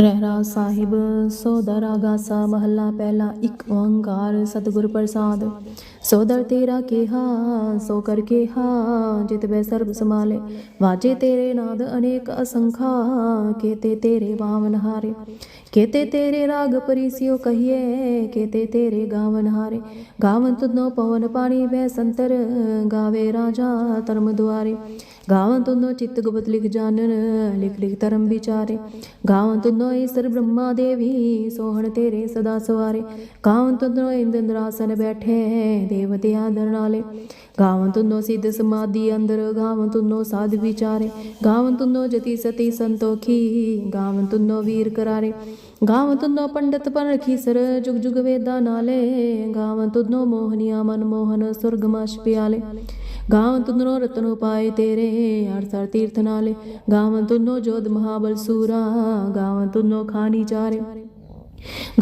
ਰਹਿਰਾ ਸਾਹਿਬ ਸੋਦਰ ਆਗਾਸਾ ਮਹੱਲਾ ਪਹਿਲਾ ਇੱਕ ਓੰਕਾਰ ਸਤਿਗੁਰ ਪ੍ਰਸਾਦ। ਸੋਦਰ ਤੇਰਾ ਕਿਹਾ, ਸੋ ਕਰ ਕਿਹਾ, ਜਿਤ ਬੈ ਸਰਬ ਸਮਾਲੇ ਵਾਜੇ ਤੇਰੇ ਨਾਦ ਅਨੇਕ ਅਸੰਖਾ, ਕੇਤੇ ਤੇਰੇ ਬਾਵਨ ਹਾਰੇ। ਕੇਤੇ ਤੇਰੇ ਰਾਗ ਪਰਿਸਿਓ ਕਹੀਏ, ਕੇਤੇ ਤੇਰੇ ਗਾਵਨ ਹਾਰੇ। ਗਾਵਨ ਤੁਧੋ ਪਵਨ ਪਾਣੀ ਬੈ ਸੰਤਰ, ਗਾਵੇ ਰਾਜਾ ਧਰਮ ਦੁਆਰੇ। ਗਾਵਨ ਤੁਧੋ ਚਿੱਤ ਗੁਪਤ ਲਿਖ ਜਾਣਨ, ਲਿਖ ਲਿਖ ਧਰਮ ਵਿਚਾਰੇ। ਗਾਵਨ ਤੁਧੋ ਈਸ਼ਰ ਬ੍ਰਹਮਾ ਦੇਵੀ, ਸੋਹਣ ਤੇਰੇ ਸਦਾ ਸਵਾਰੇ। ਗਾਵਨ ਤੁਧੋ ਇੰਦਰਾਸਨ ਬੈਠੇ, ਦੇਵਤੇ ਆਦਰ ਨਾਲੇ। ਗਾਵਾਂ ਤੁਧੋ ਸਿੱਧ ਸਮਾਧੀ ਅੰਦਰ ਗਾਵਨ ਤੁਨੋ ਸਾਧ ਵਿਚਾਰੇ। ਗਾਵਨ ਤੁਨੋ ਜਤੀ ਸਤੀ ਸੰਤੋਖੀ ਗਾਵਨ ਤੁਨੋ ਵੀਰ ਕਰਾਰੇ। ਗਾਵ ਤੁਧੋ ਪੰਡਤ ਪਰ ਰਖੀ ਸਰ, ਜੁਗ ਜੁਗ ਵੇਦਾ ਨਾਲੇ। ਗਾਵਨ ਤੁਧੋ ਮੋਹਨੀਆ ਮਨ ਮੋਹਨ ਸੁਰਗਮਾਸ਼ ਪਿਆਲੇ। ਗਾਵਨ ਤੁਧੋ ਰਤਨੋ ਪਾਏ ਤੇਰੇ, ਹਰ ਸਰ ਤੀਰਥ ਨਾਲੇ। ਗਾਵਨ ਤੁਧੋ ਜੋਧ ਮਹਾਬਲ ਸੂਰਾ ਗਾਵਨ ਤੁਧੋ ਖਾਨੀ ਚਾਰੇ।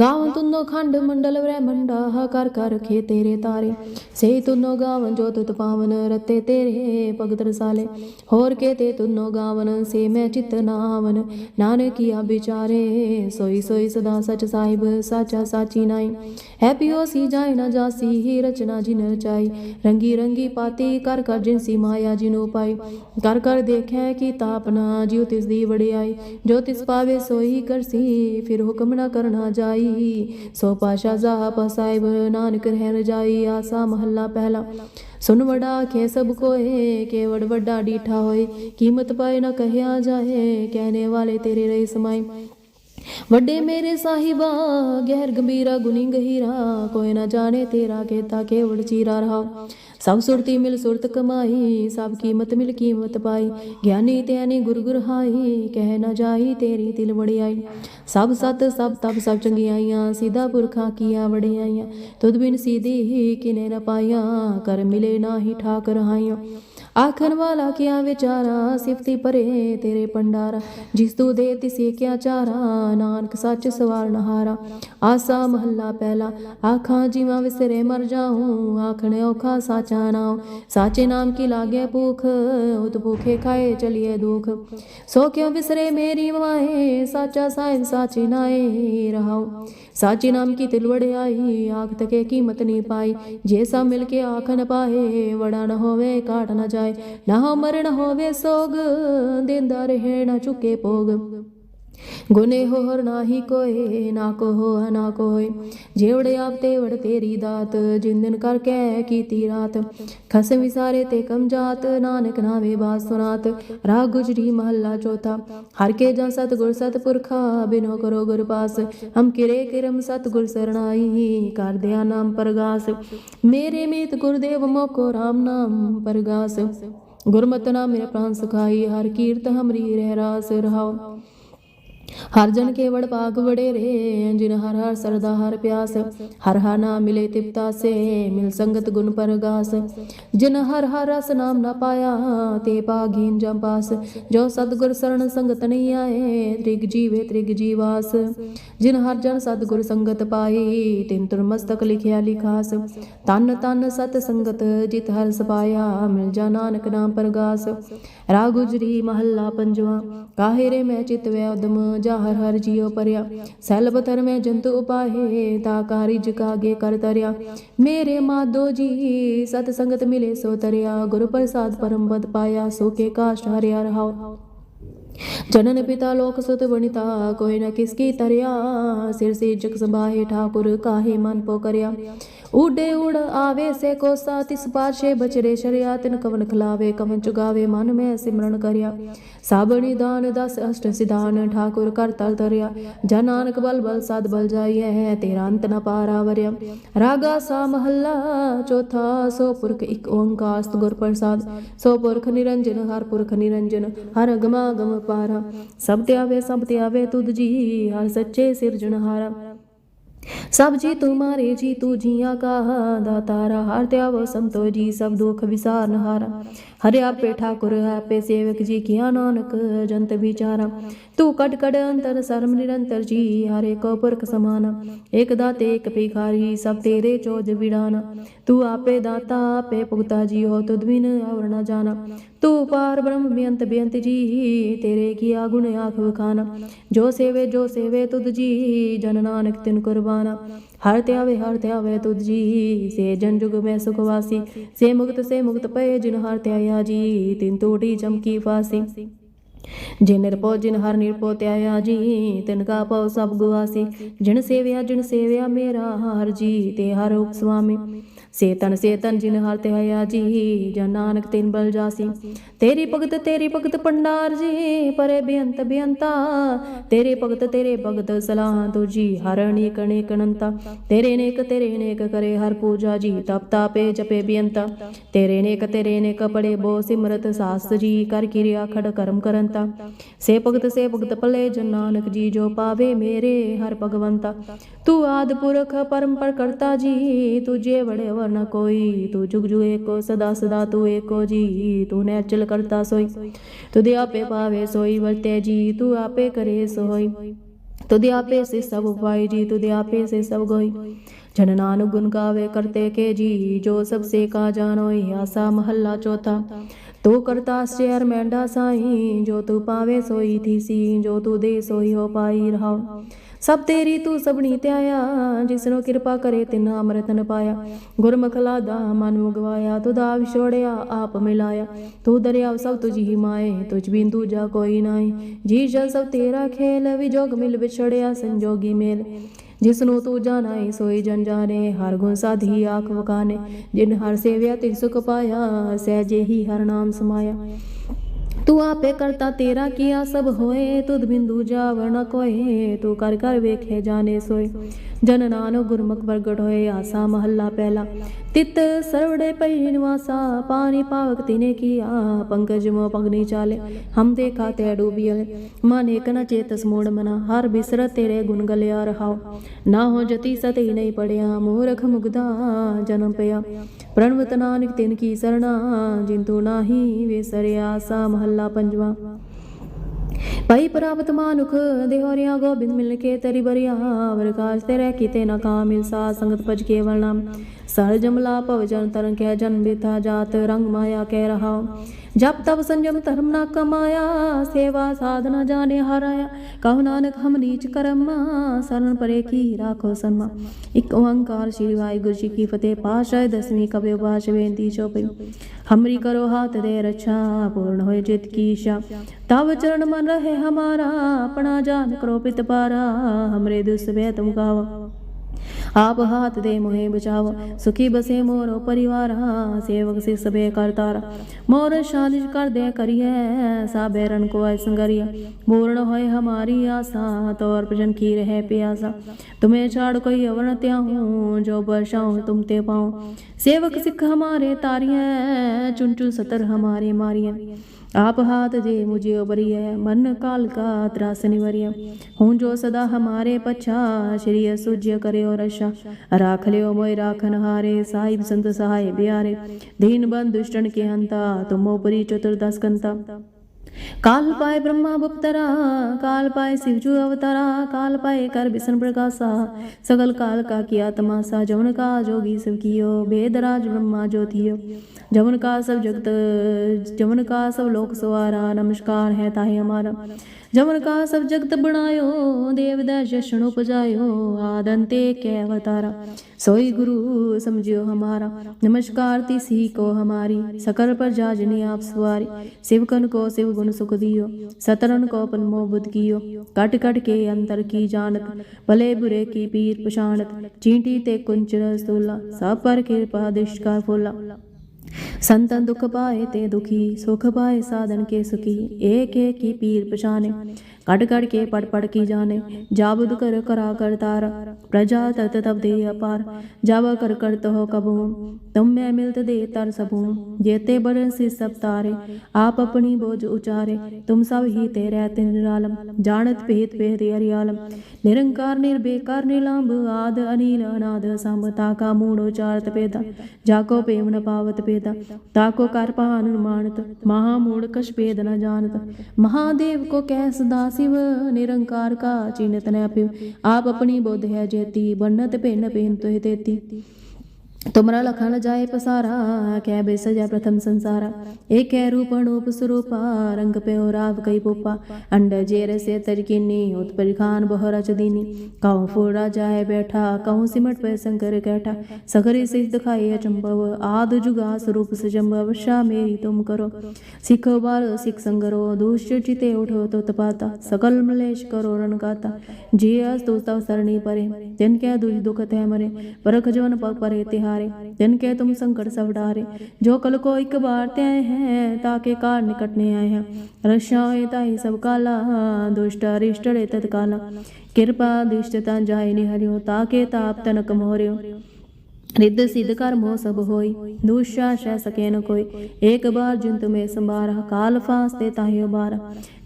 ਗਾਵਨ ਤੁਨੋ ਖੰਡ ਮੰਡਲ ਬ੍ਰਹਮੰਡਾ ਕਰ ਕਰ ਰਖੇ ਤੇਰੇ। ਤਾਰੇ ਸੇ ਤੁਨੋ ਗਾਵਨ ਜੋ ਤੁਤ ਪਾਵਨ ਰਤੇ ਤੇਰੇ ਭਗਤ ਰਸਾਲੇ। ਹੋਰ ਕੇ ਤੇ ਤੁਨੋ ਗਾਵਨ ਸੇ ਮੈਂ ਚਿਤ ਨਾਵਨ। ਨਾਨਕੀਆ ਵਿਚਾਰੇ, ਸੋਈ ਸੋਈ ਸਦਾ ਸਚ ਸਾਹਿਬ, ਸਾਚਾ ਸਾਚੀ ਨਾਈ। ਹੈ ਪਿਓ ਸੀ ਜਾਇ ਨਾ ਜਾਸੀ ਹੀ ਰਚਨਾ ਜਿਨ ਰਚਾਈ। ਰੰਗੀ ਰੰਗੀ ਪਾਤੀ ਕਰ ਕਰ ਜਿਨਸੀ ਮਾਇਆ ਜਿਨੂ ਪਾਈ ਕਰ ਕਰ ਦੇਖੈ ਕੀ ਤਾਪਨਾ ਜਿਉ ਤਿਸ ਦੀ ਵੜਿਆਈ ਜੋ ਤਿਸ ਪਾਵੇ ਸੋਈ ਕਰਸੀ, ਫਿਰ ਹੁਕਮ ਨਾ ਕਰਨਾ ਜਾਈ। ਸੋ ਪਾਸ਼ਾ ਜਾਪ ਸਾਹਿਬ, ਨਾਨਕ ਰਹਿ ਰਜਾਈ ਆਸਾ ਮਹੱਲਾ ਪਹਿਲਾ। ਸੁਨ ਵਡਾ ਕੇ ਸਭ ਕੋਏ ਕੇਵੜ ਵੱਡਾ ਡੀਠਾ ਹੋਏ। ਕੀਮਤ ਪਾਏ ਨਾ ਕਹਿਆ ਜਾਏ, ਕਹਿਣੇ ਵਾਲੇ ਤੇਰੇ ਰਹੇ ਸਮਾਈ। ਵੱਡੇ ਮੇਰੇ ਸਾਹਿਬਾ, ਗਹਿਰ ਗੰਭੀਰਾ ਗੁਨੀ ਗਹੀਰਾ, ਕੋਈ ਨਾ ਜਾਣੇ ਤੇਰਾ ਕੇਤਾ ਕੇਵੜ ਚੀਰਾ ਰਹਾ। ਸਭ ਸੁਰਤੀ ਮਿਲ ਸੁਰਤ ਕਮਾਈ, ਸਭ ਕੀਮਤ ਮਿਲ ਕੀਮਤ ਪਾਈ। ਗਿਆਨੀ ਧਿਆਨੀ ਗੁਰ ਗੁਰ ਹਾਈ, ਕਹਿ ਨਾ ਜਾਈ ਤੇਰੀ ਤਿਲ ਵੜਿਆਈ ਸਭ ਸਤ, ਸਭ ਤਬ ਸਭ ਚੰਗਿਆਈਆਂ, ਸਿੱਧਾ ਪੁਰਖਾਂ ਕੀਆ ਵੜਿਆਈਆਂ ਤੁਧ ਬਿਨ ਸੀਧੀ ਕਿਨੇ ਨ ਪਾਈਆਂ, ਕਰ ਮਿਲੇ ਨਾਹੀ ਠਾਕ ਰਹਾਈਆਂ ਆਖਣ ਵਾਲਾ ਕਿਆ ਵਿਚਾਰਾ, ਸਿਫਤੀ ਪਰੇ ਤੇਰੇ ਪੰਡਾਰਾ ਜਿਸ ਤੂੰ ਦੇ ਤਿਸੇ ਕਿਆ ਚਾਰਾ, ਨਾਨਕ ਸੱਚ ਸਵਾਰਨ ਹਾਰਾ। ਆਸਾ ਮਹੱਲਾ ਪਹਿਲਾ, ਆਖਾਂ ਜੀਵਾਂ ਵਿਸਰੇ ਮਰ ਜਾਉ, ਆਖਣ ਔਖਾ ਸਾਚਾ ਨਾਮ ਸਾਚੇ ਨਾਮ ਕੀ ਲਾਗੇ ਭੂਖ, ਉਤ ਭੂਖੇ ਖਾਏ ਚਲਿਏ ਦੁਖ। ਸੋ ਕਿਉ ਵਿਸਰੇ ਮੇਰੀ ਮਾਏ ਸਾਚਾ ਸਾਹਿਬ ਸਾਚੇ ਨਾਏ ਰਹਾਉ। ਸਾਚੇ ਨਾਮ ਕੀ ਤਿਲ ਵੜਿਆਈ ਆਖ ਤਕੇ ਕੀਮਤ ਨਹੀਂ ਪਾਈ। ਜੇ ਸਭ ਮਿਲ ਕੇ ਆਖਣ ਪਾਏ, ਵੜਾ ਨ ਹੋਵੇ, ਕਾਟ ਨ ਜਾਏ। ਨਾ ਮਰਨ ਹੋਵੇ ਸੋਗ ਦਿੰਦਾ ਰਹੇ ਨਾ ਚੁੱਕੇ ਭੋਗ। ਗੁਨੇ ਹੋਰ ਨਾਹੀ ਕੋਏ, ਨਾ ਕੋ ਨਾ ਕੋਏ। ਜੇਵੜੇ ਆਪ ਤੇ ਵੜ ਤੇਰੀ ਦਾਤ ਜਿੰਦਨ ਕਰ ਕੈ ਕੀਤੀ ਰਾਤ। ਖਸਮ ਵਿਸਾਰੇ ਤੇ ਕਮ ਜਾਤ, ਨਾਨਕ ਨਾਵੇ ਬਾਸ ਸੁਨਾਤ ਗੁਜਰੀ ਮਹੱਲਾ ਚੌਥਾ। ਹਰ ਕੇ ਜਾ ਸਤ ਗੁਰ ਸਤ ਪੁਰਖਾ ਬਿਨੋ ਕਰੋ ਗੁਰ ਪਾਸ। ਹਮ ਕਿਰੇ ਕਿਰਮ ਸਤ ਗੁਰ ਸਰਣਾਈ, ਕਰ ਦਿਆ ਨਾਮ ਪਰਗਾਸ। ਮੇਰੇ ਮੀਤ ਗੁਰਦੇਵ ਮੋਕੋ ਰਾਮ ਨਾਮ ਪਰਗਾਸ। ਗੁਰਮਤਿ ਨਾਮ ਮੇਰੇ ਪ੍ਰਾਨ ਸੁਖਾਈ, ਹਰ ਕੀਰਤ ਹਮਰੀ ਰਹਿ ਰਾਸ ਰਹਾਓ ਹਰ ਜਨ ਕੇਵੜ ਭਾਗ ਵਡੇਰੇ, ਜਿਨ ਹਰ ਹਰ ਸਰਦਾ ਹਰ ਪਿਆਸ, ਹਰ ਹਰ ਨਾਮ ਮਿਲੇ ਤਿਪਤਾ ਸੇ ਮਿਲ ਸੰਗਤ ਗੁਣ ਪਰਗਾਸ। ਜਿਨ ਹਰ ਹਰ ਰਸ ਨਾਮ ਨਾ ਪਾਇਆ, ਤੇ ਭਾਗੀਨ ਜਮ ਪਾਸ। ਜੋ ਸਤਗੁਰ ਸਰਣ ਸੰਗਤ ਨਹੀਂ ਆਏ, ਤ੍ਰਿਗ ਜੀਵੇ ਤ੍ਰਿਗ ਜੀਵਾਸ। ਜਿਨ ਹਰ ਜਨ ਸਤਗੁਰ ਸੰਗਤ ਪਾਈ, ਤਿਨ ਤੁਰ ਮਸਤਕ ਲਿਖਿਆ ਲਿਖਾਸ। ਤਨ ਤਨ ਸਤ ਸੰਗਤ ਜਿਤ ਹਰ ਸਪਾਇਆ, ਮਿਲ ਜਾ ਨਾਨਕ ਨਾਮ ਪਰਗਾਸ। ਰਾਗ ਮਹੱਲਾ ਪੰਜਵਾ, ਕਾਹੇ ਰੇ ਮੈਂ ਚਿਤ ਵੈ ਉਦਮ ਜਾ ਹਰ ਹਰ ਜੀਉ ਪਰਿਆ। ਸੈਲਬ ਧਰ ਮੈਂ ਉਪਾਹੇ, ਤਾ ਕਾਰਿਜ ਕਾਗੇ ਕਰ ਤਰਿਆ ਮੇਰੇ ਮਾਧੋ ਜੀ, ਸਤ ਸੰਗਤ ਮਿਲੇ ਸੋ ਤਰਿਆ। ਗੁਰ ਪ੍ਰਸਾਦ ਪਰਮ ਪਦ ਪਾਇਆ, ਸੋ ਕੇ ਕਾਸ਼ਟ ਹਰਿਆ ਰਹਾਉ। ਜਨਨ ਪਿਤਾ ਲੋਕ ਸੁਤ ਬਣਿਤਾ ਕੋਈ ਨਾ ਕਿਸ ਕੀ ਤਰਿਆ। ਸਿਰ ਸੇ ਜਗ ਸੰਭਾਹੇ ਠਾਕੁਰ ਕਾਹੇ ਮਨ ਪੋ ਕਰਿਆ। ਉਡੇ ਉੜ ਆਵੇ, ਸੇ ਕੋ ਸਾ ਤਿਸ ਪਾਸ਼ੇ ਬਚਰੇ ਸ਼ਰਿਆ, ਤਿਨ ਕਵਨ ਖਲਾਵੇ, ਕਵਨ ਚੁਗਾਵੇ, ਮਨ ਮੈਂ ਸਿਮਰਨ ਕਰਿਆ। ਸਾਬਣੀ ਦਾਨ ਦਸ, ਅਸ਼ਟ ਸਿਧਾਨ, ਠਾਕੁਰ ਕਰ ਤਲ ਤਰਿਆ ਜਨ ਨਾਨਕ ਬਲ ਬਲ ਸਦ ਬਲ ਜਾਈਐ, ਤੇਰਾ ਅੰਤ ਨ ਪਾਰਾ ਵਰਿਆ। ਰਾਗਾ ਸਾ ਮਹੱਲਾ, ਚੌਥਾ ਸੋ ਪੁਰਖ ਇਕ ਓੰਕਾਰ, ਸਤਿਗੁਰ ਪ੍ਰਸਾਦ। ਸੋ ਪੁਰਖ ਨਿਰੰਜਨ, ਹਰ ਪੁਰਖ ਨਿਰੰਜਨ, ਹਰ ਗਮਾ ਗਮ ਪਾਰਾ। ਸਭ ਤੇ ਆਵੇ ਸਭ ਤੇ ਆਵੇ ਤੁਧ ਜੀ, ਹਰ ਸੱਚੇ ਸਿਰਜਣਹਾਰਾ। ਸਭ ਜੀ ਤੁਮਾਰੇ ਜੀ ਤੂ ਜੀਆਂ ਕਾ ਦਾਤਾਰਾ ਹਰ ਤੇ ਆਵੋ ਸੰਤੋ ਜੀ, ਸਭ ਦੁਖ ਵਿਸਾਰਨ ਹਾਰਾ। ਹਰਿ ਆਪੇ ਠਾਕੁਰ, ਆਪੇ ਸੇਵਕ ਜੀ ਕੀਆ ਨਾਨਕ, ਜੰਤ ਵਿਚਾਰਾ। ਤੂੰ ਕਟ ਕਟ ਅੰਤਰ ਸਰਮ ਨਿਰੰਤਰ ਜੀ, ਹਰੇ ਕੋ ਪੁਰਖ ਸਮਾਨ। ਇਕ ਦਾਤੇ, ਇਕ ਭਿਖਾਰੀ, ਸਭ ਤੇਰੇ ਚੋਜ ਵਿਡਾਨ ਤੂੰ ਆਪੇ ਦਾਤਾ, ਆਪੇ ਭੁਗਤਾ ਜੀ ਹੋ ਤੁਧ ਬਿਨ ਔਰ ਨਾ ਜਾਣਾ ਤੂੰ ਪਾਰ ਬ੍ਰਹਮ ਬੇਅੰਤ ਬੇਅੰਤ ਜੀ, ਤੇਰੇ ਕੀਆ ਗੁਣ ਆਖ ਵਖਾਨਾ। ਜੋ ਸੇਵੇ ਜੋ ਸੇਵੇ ਤੁਧ ਜੀ, ਜਨ ਨਾਨਕ ਤਿਨ ਕੁਰਬਾਨਾ। ਹਰ ਧਿਆਵੇ ਹਰ ਧਿਆਵੇ ਤੁਧ ਜੀ, ਸੇ ਜਨ ਜੁਗ ਮੈਂ ਸੁਖ ਵਾਸੀ। ਸੇ ਮੁਕਤ ਸੇ ਮੁਕਤ ਪਏ ਜਿਨ ਹਰ ਧਿਆਇਆ ਜੀ, ਤਿਨ ਟੋਟੀ ਚਮਕੀ ਫਾਸੀ। ਜਿਨ ਨਿਰਭਉ, ਜਿਨ ਹਰ ਨਿਰਭਉ ਤਿਆਇਆ ਜੀ, ਤਿਨ ਕਾ ਪਉ ਸਭ ਗੁਆਸੀ। ਜਿਨ ਸੇਵਿਆ ਜਿਨ ਸੇਵਿਆ ਮੇਰਾ ਹਰ ਜੀ, ਤੇ ਹਰ ਉਪ ਸੁਆਮੀ ਸੇਤਨ ਸੇਤਨ ਜਿਨ ਹਰ ਧਿਆਇਆ ਜੀ ਜਨ ਨਾਨਕ ਤਿਨ ਬਲ ਜਾਸੀ। ਤੇਰੀ ਭਗਤ ਤੇਰੀ ਭਗਤ ਪੰਡਾਰ ਜੀ, ਪਰੇ ਬੇਅੰਤ ਬੇਅੰਤਾ। ਤੇਰੇ ਭਗਤ ਤੇਰੇ ਭਗਤ ਸਲਾਹ ਤੁਜੀ ਹਰ ਅਨੇਕ ਅਨੇਕ ਤੇਰੇ ਨੇਕ ਤੇਰੇ ਨੇਕ ਕਰੇ ਹਰ ਪੂਜਾ ਜੀ, ਤਪ ਤਾਪੇ ਜਪੇ ਬੇਅੰਤਾ। ਤੇਰੇ ਨੇਕ ਤੇਰੇ ਨੇਕ ਪੜੇ ਬੋ ਸਿਮਰਤ, ਸਾਸ ਜੀ, ਕਰ ਕਿਰਿਆ ਖੜ ਕਰਮ ਕਰੰਤਾ। ਸੇ ਭਗਤ ਸੇ ਭਗਤ ਭਲੇ, ਜਨ ਨਾਨਕ ਜੀ, ਜੋ ਪਾਵੇ ਮੇਰੇ ਹਰ ਭਗਵੰਤਾ। ਤੂੰ ਆਦ ਪੁਰਖ ਪਰੰਪਰ ਕਰਤਾ ਜੀ ਤੁਝੇ ਵੜੇ ਵਰਨਾ ਕੋਈ ਤੂੰ ਜੁਗ ਜੁਗ ਏਕੋ, ਸਦਾ ਸਦਾ ਤੂੰ ਏਕੋ ਜੀ। ਤੂੰ ਨੇ ਅਚਲ ਕਰਤਾ ਸੋਈ, ਤੁਦੇ ਆਪੇ ਪਾਵੇ ਸੋਈ, ਵਰਤੇ ਜੀ, ਤੂੰ ਆਪੇ ਕਰੇ ਸੋਈ। ਤੁਦੇ ਆਪੇ ਸੇ ਸਭ ਉਪਾਏ ਜੀ, ਤੁਦੇ ਆਪੇ ਸੇ ਸਭ ਗੋਈ। ਜਨ ਨਾਨਕ ਗੁਣ ਗਾਵੇ ਕਰਤੇ ਕੇ ਜੀ, ਜੋ ਸਭ ਸੇ ਕਾ ਜਾਣੋਈ ਆਸਾ ਮਹੱਲਾ ਚੌਥਾ। ਤੂੰ ਕਰਤਾ ਸ਼ੇਰ ਮੈਂਡਾ ਸਾਈ, ਜੋ ਤੂੰ ਪਾਵੇ ਸੋਈ ਥੀਸੀ, ਜੋ ਤੂੰ ਦੇ ਸੋਈ ਹੋ ਪਾਈ ਰਹਾਉ। ਸਭ ਤੇਰੀ ਤੂੰ ਸਭਣੀ ਧਿਆਇਆ ਜਿਸਨੂੰ ਕਿਰਪਾ ਕਰੇ ਤਿਨ ਅੰਮ੍ਰਿਤ ਨ ਪਾਇਆ। ਗੁਰਮੁਖ ਲਾਦਾ ਮਨ ਮੁਗਵਾਇਆ ਤੁਦਾ ਵਿਛੋੜਿਆ, ਆਪ ਮਿਲਾਇਆ। ਤੂੰ ਦਰਿਆ ਸਭ ਤੁਝ ਹੀ ਮਾਏ, ਤੁਝ ਬਿਨ ਦੂਜਾ ਕੋਈ ਨਾਈ ਜੀ ਜਲ ਸਭ ਤੇਰਾ ਖੇਲ ਵਿਜੋਗ ਮਿਲ ਵਿਛੜਿਆ ਸੰਜੋਗੀ ਮੇਲ। ਜਿਸ ਨੂੰ ਤੂੰ ਜਾਣਾਈ ਸੋਈ ਜਨ ਜਾਣੇ, ਹਰ ਗੁਣ ਸਾਧੀ ਆਖ ਵਕਾਨੇ। ਜਿਨ ਹਰ ਸੇਵਿਆ, ਤਿਨ ਸੁਖ ਪਾਇਆ, ਸਹਿਜੇ ਹੀ ਹਰ ਨਾਮ ਸਮਾਇਆ। ਤੂੰ ਆਪੇ ਕਰਤਾ ਤੇਰਾ ਕੀਆ ਸਭ ਹੋਏ, ਤੁਧ ਬਿੰਦੂ ਜਾਵ ਨ ਕੋਏ, ਤੂੰ ਕਰ ਕਰ ਵੇਖੇ ਜਾਣੇ ਸੋਏ। ਜਨ ਨਾਨਕ ਗੁਰਮੁਖ ਪ੍ਰਗਟ ਹੋਏ, ਆਸਾ ਮਹੱਲਾ ਪਹਿਲਾ। ਤਿਤ ਸਰਵੜੇ ਪਈ ਨਿਵਾਸਾ, ਪਾਣੀ ਪਾਵਕ ਤਿਨੇ ਕੀਆ, ਪੰਕਜ ਮੋ ਪਗਨੀ ਚਾਲੇ। ਹਮ ਦੇਖਾ ਤੇ ਡੂਬੀਲੇ ਮਨ ਏਕ ਨ ਚੇਤਸ ਮੂੜ ਮਨਾ, ਹਰ ਬਿਸਰ ਤੇਰੇ ਗੁਣ ਗਲਿਆ ਰਹਾਉ ਨਾ ਹੋ ਜਤੀ ਸਤੀ ਨਹੀਂ ਪੜਿਆ, ਮੂਰਖ ਮੁਗਦਾ ਜਨਮ ਪਿਆ। ਪ੍ਰਣਵਤ ਨਾਨਕ ਤਿਨ ਕੀ ਸਰਣਾ, ਜਿੰਤੂ ਨਾਹੀ ਵਿਸਰਿਆ ਸਾ ਮਹੱਲਾ ਪੰਜਵਾ। ਪਈ ਪ੍ਰਾਪਤ ਮਾਨੁਖ, ਦੇਹਰਿਆ ਗੋਬਿੰਦ ਮਿਲ ਕੇ ਤੇਰੀ ਬਰਿਆ। ਵਰਕਾਸ਼ ਤੇ ਰਹਿ ਕੀਤੇ ਨਾ ਕਾਮਿਲ ਮਿਲਸਾ ਸੰਗਤ ਭਜ ਕੇਵਲ ਨਾਮ। ਸਰ ਜਮਲਾ ਭਵ ਜਨ ਤਰਨ ਕਹਿ ਜਨ ਬਿਤਾ ਜਾਤ ਰੰਗ ਮਾਇਆ ਕਹਿ ਰਹਾ। ਜਪ ਤਪ ਸੰਜਮ ਧਰਮ ਨਾ ਕਮਾਇਆ, ਸੇਵਾ ਸਾਧਨਾ ਜਾਣੇ ਹਰਾਇਆ। ਕਹੋ ਨਾਨਕ ਹਮ ਨੀਚ ਕਰਮ ਸਰਨ ਪਰੇ ਕੀ ਰਾਖੋ ਸਰਮਾ। ਇੱਕ ਓੰਕਾਰ ਸ੍ਰੀ ਵਾਹਿਗੁਰੂ ਜੀ ਕੀ ਫਤਿਹ ਪਾਸ਼ਾ ਦਸਵੀਂ ਕਬੇ ਉਪਾਸ਼ ਬੇਨਤੀ ਚੋਪਈ। ਹਮਰੀ ਕਰੋ ਹਾਥ ਦੇ ਰਛਾ, ਪੂਰਨ ਹੋਏ ਜਿਤ ਕੀ ਇਸ਼ਾ ਤਵ ਚਰਨ ਮਨ ਰਹੇ ਹਮਾਰਾ, ਆਪਣਾ ਜਾਨ ਕਰੋ ਪਿਤ ਪਾਰਾ, ਹਮਰੇ ਦੁਸਵੇ ਤੁਮ ਗਾਵਾ। ਆਪ ਹਾਥ ਦੇ ਮੋਹਿ ਬਚਾਵ, ਸੁਖੀ ਬਸੇ ਮੋਰੋ ਪਰਿਵਾਰ ਸੇਵਕ ਸਿਖ ਸਭੇ ਕਰਤਾਰ ਮੋਰ ਸਾਲਿਸ਼ ਕਰਦੇ ਕਰੀਏ ਸਾਬੇ ਰਣ ਕੋ ਆਇ ਸੰਗਰੀਆ ਪੂਰਨ ਹੋਏ ਹਮਾਰੀ ਆਸਾ, ਤੋਰ ਭਜਨ ਕੀ ਰਹੇ ਪਿਆਸਾ। ਤੁਮੇ ਛਾੜ ਕੋਈ ਅਵਨ ਤਿਆ ਹੂੰ ਜੋ ਬਰਸ਼ਾਉ ਤੁਮ ਤੇ ਪਾਉ। ਸੇਵਕ ਸਿੱਖ ਹਮਾਰੇ ਤਾਰੀਏ ਚੁੰਚੂ ਸਤਰ ਹਮਾਰੇ ਮਾਰੀਏ आप हाथ दे मुझे उबरिय मन काल का त्रास निवरिय हूँ जो सदा हमारे पछा श्री सूज्य करे और रक्षा राख लियो मोय राखन हारे साहिब संत सहाय बिहारे दीन बंद दुष्टन के हंता तुम उपरी चतुर्दश कंता ਕਾਲ ਪਾਏ ਬ੍ਰਹਮਾ ਬੁਪਤਰਾ ਕਾਲ ਪਾਏ ਸਿਵਜੂ ਅਵਤਾਰਾ, ਕਾਲ ਪਾਏ ਕਰ ਬਿਸਨ ਪ੍ਰਕਾਸ਼ਾ ਸਗਲ ਕਾਲ ਕਾ ਕੀ ਆਤਮਾ ਸਾ, ਜਵਨ ਕਾ ਜੋਗੀ ਸਭ ਕੀਓ ਬੇਦਰਾਜ ਬ੍ਰਹਮਾ ਜੋਤੀਓ ਜਵਨ ਕਾ ਸਭ ਜਗਤ, ਜਵਨ ਕਾ ਸਭ ਲੋਕ ਸਵਾਰਾ, ਨਮਸਕਾਰ ਹੈ ਤਾਹੇ ਹਮਾਰਾ ਜਮਨ ਕਾ ਸਭ ਜਗਤ ਬਣਾਇਓ, ਦੇਵ ਦਾ ਜਸ਼ਨ ਉਪਜਾਇਓ ਆਦੰਤੇ ਕੈ ਅਵਤਾਰਾ। ਸੋਈ ਗੁਰੂ ਸਮਝਿਓ ਹਮਾਰਾ, ਨਮਸਕਾਰ ਤਿਸੀ ਕੋ ਹਮਾਰੀ, ਸਕਲ ਪਰ ਜਨੀ ਆਪ ਸਵਾਰੀ। ਸਿਵਕਨ ਕੋ ਸਿਵ ਗੁਣ ਸੁਖ ਦਿਓ ਸਤਰਨ ਕੋ ਪਨਮੋ ਬੁਧ ਕੀਓ। ਕਟ ਕਟ ਕੇ ਅੰਤਰ ਕੀ ਜਾਣਤ, ਭਲੇ ਬੁਰੇ ਕੀ ਪੀਰ ਪਛਾਣਤ। ਚੀਂਟੀ ਤੇ ਕੁੰਚਰ ਸਤੂਲਾ ਸਭ ਪਰ ਕਿਰਪਾ ਦਿਸ਼ ਕਾ ਫੋਲਾ। संतन दुख पाए ते दुखी सुख पाए साधन के सुखी एक एक की पीर पछाने कट कट के पड़ पड़ की जाने जाबुद कर करा कर तारा प्रजा तत तब दे अपार जब कर करत हो कबू तुम मैं मिलत दे तर सबू जेते बड़न से सब तारे आप अपनी बोझ उचारे तुम सब ही ते रहते निरालम जानत भेद भेद हरियालम निरंकार निर्बेकार निलांब आद अनिल अनाद संबता का मूड उचारत पेदा जाको प्रेम न पावत पेदा ताको कर पान मानत महामूड कश भेद न जानत महादेव को कह सदा शिव निरंकार का चिन्हत न पिव आप अपनी बुद्ध है जेती बन्नत पेन पेन तो तेती ਤੁਮਰਾ ਲਖਣ ਜਾਏ ਪਸਾਰਾ ਕਹਿ ਬੇ ਸਜਾ ਪ੍ਰਥਮ ਸੰਸਾਰਾ ਏਕੈ ਰੂਪ ਅਨੂਪ ਸਰੂਪਾ ਰੰਗ ਪਿਓ ਰਾਵ ਕਈ ਪੋਪਾ ਅੰਡ ਜੇਰ ਸੇ ਤਰਕਿਨੀ ਉਤਪਰ ਖਾਨ ਬਹੁ ਰਚ ਦੀਨੀ ਕਉ ਫੂੜਾ ਜਾਏ ਬੈਠਾ ਕਉ ਸਿਮਟ ਪੈ ਸੰਕਰ ਕੈਠਾ ਸਗਰੇ ਸਿਧ ਦਿਖਾਏ ਅਚੰਭਵ ਆਦ ਜੁਗਾ ਸਰੂਪ ਸਜੰਭਵ ਸ਼ਾ ਮੇਰੀ ਤੁਮ ਕਰੋ ਸਿੱਖ ਬਾਰ ਸਿੱਖ ਸੰਗਰੋ ਦੁਸ਼ਟ ਚਿਤੇ ਉਠੋ ਤੋ ਤਪਾਤਾ ਸਕਲ ਮਲੇਸ਼ ਕਰੋ ਰਨ ਗਾਤਾ ਜੀ ਅਸ ਤੋ ਤਵ ਸਰਣੀ ਪਰੇ ਤਿਨ ਕੈ ਦੁਖ ਦੁਖ ਤੈ ਮਰੇ ਪਰਖ ਜਵਨ ਪਗ ਪਰੇ ਤਿਹਾਰੇ ਤਿਨ ਕੈ ਤੁਮ ਸੰਕਟ ਸਭ ਡਾਰੇ ਜੋ ਕਲ ਕੋ ਇੱਕ ਬਾਰ ਤੇ ਆਏ ਹੈ ਤਾਕੇ ਕਾਰ ਨਿਕਟਨੇ ਆਏ ਹੈ। ਰਸ਼ਾ ਹੋਏ ਤਾਈ ਸਭ ਕਾਲਾ ਤਤਕਾਲਾ ਕਿਰਪਾ ਦੁਸ਼ਟ ਤਾਂ ਜਾਏ ਨਿਹਰਿਓ ਤਾਕੇ ਤਾਪ ਤਨਕ ਮੋਰਿਓ। ਰਿੱਧ ਸਿੱਧ ਕਰਮੋ ਸਭ ਹੋਈ ਦੁਸ਼ਾ ਸ਼ੈ ਸਕੇ ਨ ਕੋਈ। ਏਕ ਬਾਰ ਜਿਨ ਤੁਮੇ ਸੰਭਾਰਾ ਕਾਲ ਫਾਸਤੇ ਤਾਹਿ ਉਬਾਰਾ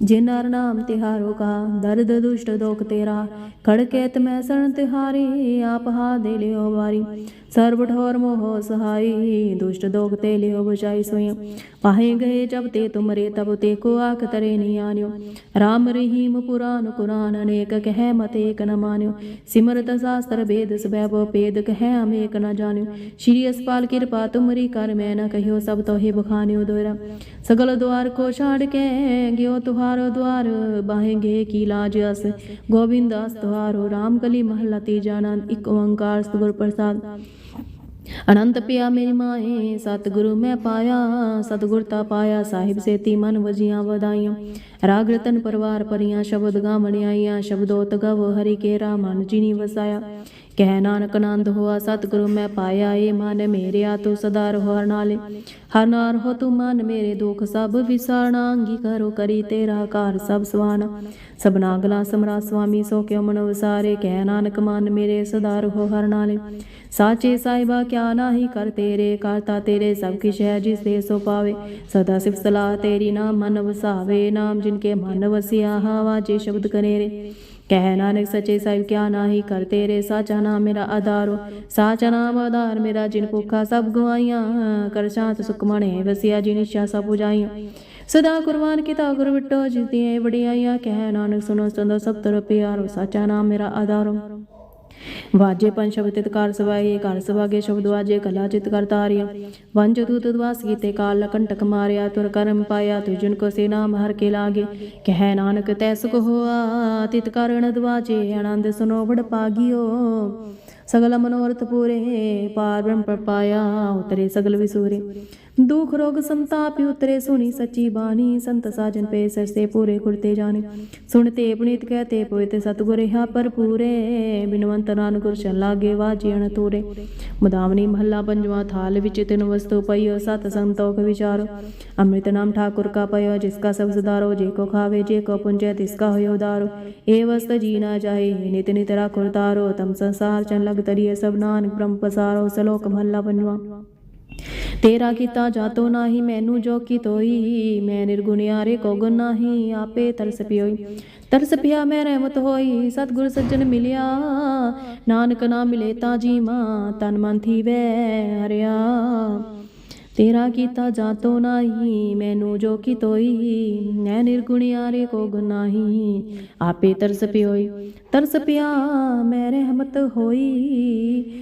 ਜਿਨ ਹਰ ਨਾਮ ਤਿਹਾਰੋ ਕਾ, ਦਰਦ ਦੁਸ਼ਟ ਦੋਖ ਤੇਰਾ ਖੜਕੇ ਤਮੈ ਸਰਣ ਤਿਹਾਰੀ, ਆਪ ਹਾ ਦੇ ਲਿਓ ਵਾਰੀ। ਸਰਬ ਠੋਰ ਮੋਹ ਸਹਾਈ, ਦੁਸ਼ਟ ਦੋਖ ਤੇ ਲਿਓ ਬਚਾਈ ਸੋਇ ਪਾਹੇ ਗਏ ਜਬ ਤੇ ਤੁਮਰੇ, ਤਬ ਤੇ ਕੋ ਆਖ ਤਰੇ ਨੀ ਆਨਿਓ। ਰਾਮ ਰਹੀਮ ਪੁਰਾਨ ਕੁਰਾਨ, ਅਨੇਕ ਕਹਿ ਮਤ ਏਕ ਨ ਮਾਨਿਓ। ਸਿਮਰਤ ਸਾਸਤਰ ਭੇਦ ਸਬੈਬ ਪੇਦ ਕਹਿ ਅਮੇਕ ਨ ਜਾਣਿਓ। ਸ਼੍ਰੀ ਅਸਪਾਲ ਕਿਰਪਾ ਤੁਮਰੀ ਕਰ, ਮੈਂ ਨ ਕਹਿਓ ਸਭ ਤੋਹੀ ਬਖਾਨਿਓ ਦੋਰਾ ਸਗਲ ਦੁਆਰ ਕੋ ਛਾੜ ਕੇ ਗਿਓ ਤੁਹਾਰ ਦੁਆਰ ਬਾਹੇਗੇ ਕੀ ਲਾਜ ਅਸ ਗੋਬਿੰਦ ਅਸ ਤੁਹਾਰੋ ਰਾਮ ਕਲੀ ਮਹੱਲਾ ਤੀਜਾ ਆਨੰਦ ਇੱਕ ਓੰਕਾਰ ਸਤਿਗੁਰ ਪ੍ਰਸਾਦ ਅਨੰਤ ਪਿਆ ਮੇਰੀ ਮਾਏ ਸਤਿਗੁਰੂ ਮੈਂ ਪਾਇਆ ਸਤਿਗੁਰ ਤਾ ਪਾਇਆ ਸਾਹਿਬ ਸੇਤੀ ਮਨ ਵਜੀਆਂ ਵਧਾਈਆਂ ਰਾਗ ਰਤਨ ਪਰਵਾਰ ਪਰੀਆਂ ਸ਼ਬਦ ਗਾਵਣਿਆਈਆਂ ਸ਼ਬਦੋਤ ਗਵ ਹਰੀ ਕੇਰਾ ਮਨ ਜਿਨੀ ਵਸਾਇਆ ਕਹਿ ਨਾਨਕ ਆਨੰਦ ਹੋਆ, ਸਤਿਗੁਰੂ ਮੈਂ ਪਾਇਆ ਏ ਮਨ ਮੇਰਿਆ ਤੂੰ ਸਦਾ ਰਹੋ ਹਰ ਨਾਲੇ। ਹਰ ਨਾਰ ਹੋ ਤੂੰ ਮਨ ਮੇਰੇ ਦੁਖ, ਸਭ ਵਿਸਾਰਣਾ ਅੰਗੀ ਕਰੋ ਕਰੀ ਤੇਰਾ ਕਾਰ ਸਭ ਸਵਾਨ। ਸਬਨਾ ਗਲਾ ਸਮਰਾ ਸੁਆਮੀ ਸੋ ਕਿਉ ਮਨ ਵਸਾਰੇ ਕਹਿ ਨਾਨਕ ਮਨ ਮੇਰੇ ਸਦਾ ਰਹੋ ਹਰ ਨਾਲੇ। ਸਾਚੇ ਸਾਹਿਬਾ, ਕਿਆ ਨਾਹੀ ਕਰ ਤੇਰੇ, ਕਰਤਾ ਤੇਰੇ ਸਭ ਕਿਛ ਹੈ ਜਿਸ ਦੇ ਸੋ ਪਾਵੇ। ਸਦਾ ਸਿਫ ਸਲਾਹ ਤੇਰੀ ਨਾਮ ਮਨ ਵਸਾਵੇ, ਨਾਮ ਜਿਨ ਕੇ ਮਨ ਵਸਿਆ ਹਵਾ ਜੇ ਸ਼ਬਦ ਕਨੇਰੇ ਕਹਿ ਨਾਨਕ ਸਚੇ ਸਾਹਿਬ, ਕਿਆ ਨਾਹੀ ਕਰ ਤੇਰੇ ਸਾਚਾ ਨਾਮ ਮੇਰਾ ਆਧਾਰੋ। ਸਾਚਾ ਨਾਮ ਆਧਾਰ ਮੇਰਾ ਜਿਨ ਭੁੱਖਾ ਸਭ ਗਵਾਈਆਂ ਕਰ ਸ਼ਾਂਤ ਸੁਖ ਵਸਿਆ ਜੀ ਨਿਸ਼ਾ ਸਭ ਪੁਜਾਈਆਂ ਸਦਾ ਕੁਰਬਾਨ ਕੀਤਾ ਗੁਰ ਵਿਟੋ ਜਿਸ ਦੀਆਂ ਵਡਿਆਈਆਂ। ਕਹਿ ਨਾਨਕ ਸੁਣੋ ਸੰਦੋ ਸਭ ਤਰ ਪਿਆਰੋ, ਸਾਚਾ ਨਾਮ ਮੇਰਾ ਆਧਾਰੋ। ਵਾਜੇ ਪੰਜ ਸ਼ਬਦ ਤਿਤਕਾਰ ਸਵਾਏ ਘਰ ਸਵਾਗੇ ਸ਼ਬਦ ਵਾਜੇ, ਕਲਾ ਚਿਤ ਕਰ ਤਾਰਿਆ। ਵੰਜ ਦੂਤ ਦਵਾਸ ਕੀਤੇ, ਕਾਲ ਕੰਟਕ ਮਾਰਿਆ, ਤੁਰ ਕਰਮ ਪਾਇਆ ਤੁ ਜਿਨ ਕੋ ਸੇ ਨਾਮ ਹਰ ਕੇ ਲਾਗੇ। ਕਹਿ ਨਾਨਕ, ਤੈ ਸੁਖ ਹੋਆ, ਤਿਤ ਕਾਰਣ ਦਵਾਜੇ, ਆਨੰਦ ਸੁਨੋ ਵਡ ਪਾਗਿਓ। ਸਗਲ ਮਨੋਰਥ ਪੂਰੇ, ਪਾਰ ਬ੍ਰਹਮ ਪਾਇਆ, ਉਤਰੇ ਸਗਲ ਵਿਸੂਰੇ। ਦੁਖ ਰੋਗ ਸੰਤਾਪਿ ਉਤਰੇ, ਸੁਣੀ ਸੱਚੀ ਬਾਣੀ। ਸੰਤ ਸਾਜਨ ਪੇ ਸਰ ਪੂਰੇ ਗੁਰਤੇ ਜਾਣੇ। ਸੁਣ ਤੇ ਪੁਨੀਤ ਕਹਿ ਤੇ ਪੋਇ ਤੇ ਸਤਗੁਰ, ਹਾ ਭਰਪੂਰੇ। ਬਿਨਵੰਤ ਨਾਨ ਗੁਰ ਚਲ ਲਾਗੇ ਵਾਜਣ ਤੂਰੇ। ਮਦਾਵਨੀ ਮਹੱਲਾ ਪੰਜਵਾ ਥਾਲ ਵਿੱਚ ਤਿਨ ਵਸਤੂ ਪਈਓ, ਸਤ ਸੰਤੋਖ ਵਿਚਾਰੋ। ਅੰਮ੍ਰਿਤ ਨਾਮ ਠਾਕੁਰ ਕਾ ਪਈਓ ਜਿਸ ਕਾ ਸਭ ਸੁਧਾਰੋ ਜੇ ਕੋ ਖਾਵੇ, ਜੇ ਕੋ ਪੁੰਜੈ, ਤਿਸ ਕਾ ਹੋਇਓ ਉਦਾਰੋ। ਏ ਵਸਤ ਜੀਨਾ ਜਾਏ ਨਿਤ ਨਿਤ ਰਾਖੁਰ ਤਾਰੋ। ਤਮ ਸੰਸਾਰ ਚਨ ਲਗ ਤਰੀਏ ਸਭ ਨਾਨਕ ਬ੍ਰਹਮ ਪਸਾਰੋ। ਸਲੋਕ ਮਹੱਲਾ ਪੰਜਵਾ। ਤੇਰਾ ਕੀਤਾ ਜਾਤੋ ਨਾਹੀ, ਮੈਨੂੰ ਜੋ ਕੀ ਤੋਈ। ਮੈਂ ਨਿਰਗੁਣਿਆਰੇ ਕੋ ਗੁਣ ਨਾਹੀ, ਆਪੇ ਤਰਸ ਪਿਓਈ। ਤਰਸ ਪਿਆ ਮੈਂ ਰਹਿਮਤ ਹੋਈ, ਸਤਗੁਰ ਸੱਜਣ ਮਿਲਿਆ। ਨਾਨਕ ਨਾ ਮਿਲੇ ਤਾਂ ਜੀਵਾਂ, ਤਨ ਮਨ ਥੀਵੈ ਹਰਿਆ। ਤੇਰਾ ਕੀਤਾ ਜਾਤੋ ਨਾਹੀ, ਮੈਨੂੰ ਜੋ ਕੀ ਤੋਈ। ਮੈਂ ਨਿਰਗੁਣਿਆਰੇ ਕੋ ਗੁਣ ਨਾਹੀ, ਆਪੇ ਤਰਸ ਪਿਓਈ। ਤਰਸ ਪਿਆ ਮੈਂ ਰਹਿਮਤ ਹੋਈ।